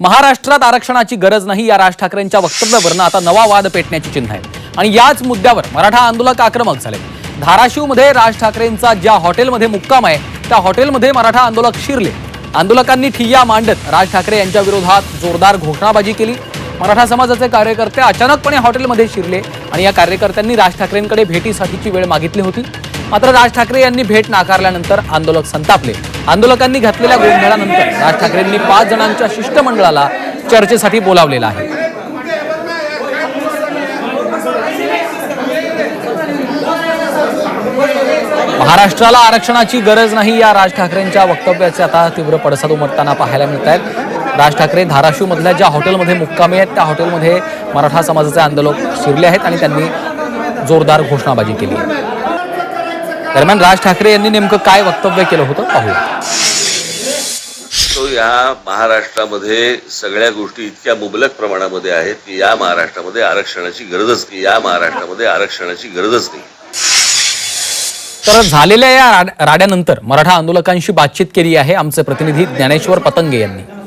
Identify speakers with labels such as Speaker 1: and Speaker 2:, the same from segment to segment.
Speaker 1: महाराष्ट्रात आरक्षणाची गरज नाही या राज ठाकरेंच्या वक्तव्यावरनं आता नवा वाद पेटण्याची चिन्ह आहे. आणि याच मुद्द्यावर मराठा आंदोलक आक्रमक झाले. धाराशिवमध्ये राज ठाकरेंचा ज्या हॉटेलमध्ये मुक्काम आहे त्या हॉटेलमध्ये मराठा आंदोलक शिरले. आंदोलकांनी ठिय्या मांडत राज ठाकरे यांच्या विरोधात जोरदार घोषणाबाजी केली. मराठा समाजाचे कार्यकर्ते अचानकपणे हॉटेलमध्ये शिरले. आणि या कार्यकर्त्यांनी राज ठाकरेंकडे भेटीसाठीची वेळ मागितली होती. मात्र राज ठाकरे यांनी भेट नाकारल्यानंतर आंदोलक संतापले. आंदोलकांनी घातलेल्या गोंधळानंतर राज ठाकरेंनी पाच जणांच्या शिष्टमंडळाला चर्चेसाठी बोलावलेला आहे. महाराष्ट्राला आरक्षणाची गरज नाही या राज ठाकरेंच्या वक्तव्याचे आता तीव्र पडसाद उमटताना पाहायला मिळत आहेत राज ठाकरे धाराशिवमधल्या ज्या हॉटेलमध्ये मुक्कामी आहेत त्या हॉटेलमध्ये मराठा समाजाचे आंदोलक शिरले आहेत आणि त्यांनी जोरदार घोषणाबाजी केली आहे. दरम्यान राज ठाकरे यांनी नेमकं काय वक्तव्य केलं होतं पाहूया.
Speaker 2: तो या महाराष्ट्रामध्ये सगळ्या गोष्टी इतक्या मुबलक प्रमाणामध्ये आहेत की या महाराष्ट्रामध्ये आरक्षणाची गरजच नाही. या महाराष्ट्रामध्ये आरक्षणाची गरजच नाही.
Speaker 1: तर झालेल्या या राड- राड्यानंतर मराठा आंदोलकांशी बातचीत केली आहे आमचे प्रतिनिधी ज्ञानेश्वर पतंगे यांनी.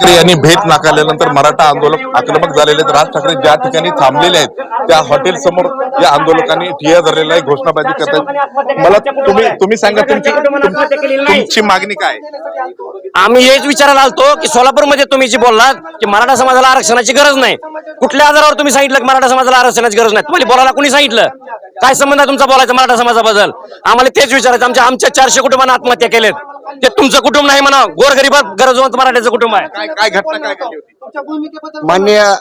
Speaker 3: ठाकरे यांनी भेट नाकारल्यानंतर मराठा आंदोलक आक्रमक झालेले आहेत. राज ठाकरे ज्या ठिकाणी थांबलेले आहेत त्या हॉटेल समोर या आंदोलकांनी ठिया धरलेला आहे घोषणाबाजी करतात मला तुम्ही तुम्ही सांगा तुमची तुमची मागणी काय?
Speaker 4: आम्ही हेच विचारायला आलतो की सोलापूरमध्ये तुम्ही जी बोललात की मराठा समाजाला आरक्षणाची गरज नाही. कुठल्या आधारावर तुम्ही सांगितलं की मराठा समाजाला आरक्षणाची गरज नाही? तुम्हाला बोलायला कुणी सांगितलं? काय संबंध आहे तुमचा बोलायचा मराठा समाजाबद्दल? आम्हाला तेच विचारायचं. आमच्या आमच्या चारशे कुटुंबांना आत्महत्या केलेत. ते तुमचं कुटुंब नाही म्हणा गोरगरीब गरजवंत मराठ्याचं कुटुंब आहे.
Speaker 3: काय काय घटना काय घडली होती?
Speaker 5: मान्य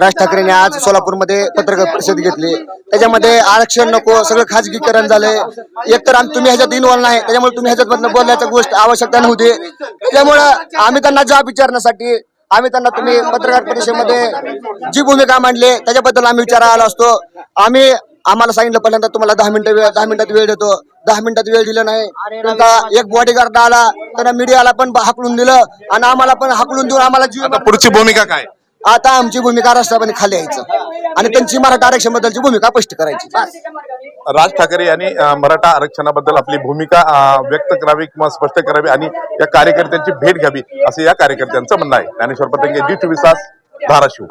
Speaker 5: राज ठाकरेंनी आज सोलापूरमध्ये पत्रकार परिषद घेतली. त्याच्यामध्ये आरक्षण नको सगळं खाजगीकरण झालंय. एकतर आम- तुम्ही ह्याच्यात इन्व्हॉल्व नाही. त्याच्यामुळे तुम्ही ह्याच्यात मधलं बोलण्याची गोष्ट आवश्यकता नव्हती. त्याच्यामुळं आम्ही त्यांना जॉब विचारण्यासाठी आम्ही त्यांना तुम्ही पत्रकार परिषदेमध्ये जी भूमिका मांडली त्याच्याबद्दल आम्ही विचारायला आलो असतो. आम्ही आम्हाला सांगितलं पहिल्यांदा तुम्हाला दहा मिनिटं वेळ दहा मिनिटात वेळ देतो. दहा मिनिटात वेळ दिला नाही. त्यांचा एक बॉडीगार्ड आला त्यांना मीडियाला पण हाकलून दिलं आणि आम्हाला पण हाकलून देऊन आम्हाला जीव
Speaker 3: आता पुढची भूमिका काय?
Speaker 5: आता आमची भूमिका राष्ट्रपती खाली यायचं. आणि त्यांची मराठा आरक्षण बद्दलची भूमिका स्पष्ट करायची. बस.
Speaker 3: राज ठाकरे यांनी अं, मराठा आरक्षणाबद्दल आपली भूमिका अं, व्यक्त करावी किंवा स्पष्ट करावी आणि या कार्यकर्त्यांची भेट घ्यावी असं या कार्यकर्त्यांचं म्हणणं आहे. ज्ञानेश्वर पतंगे जी चोवीस तास धाराशिव.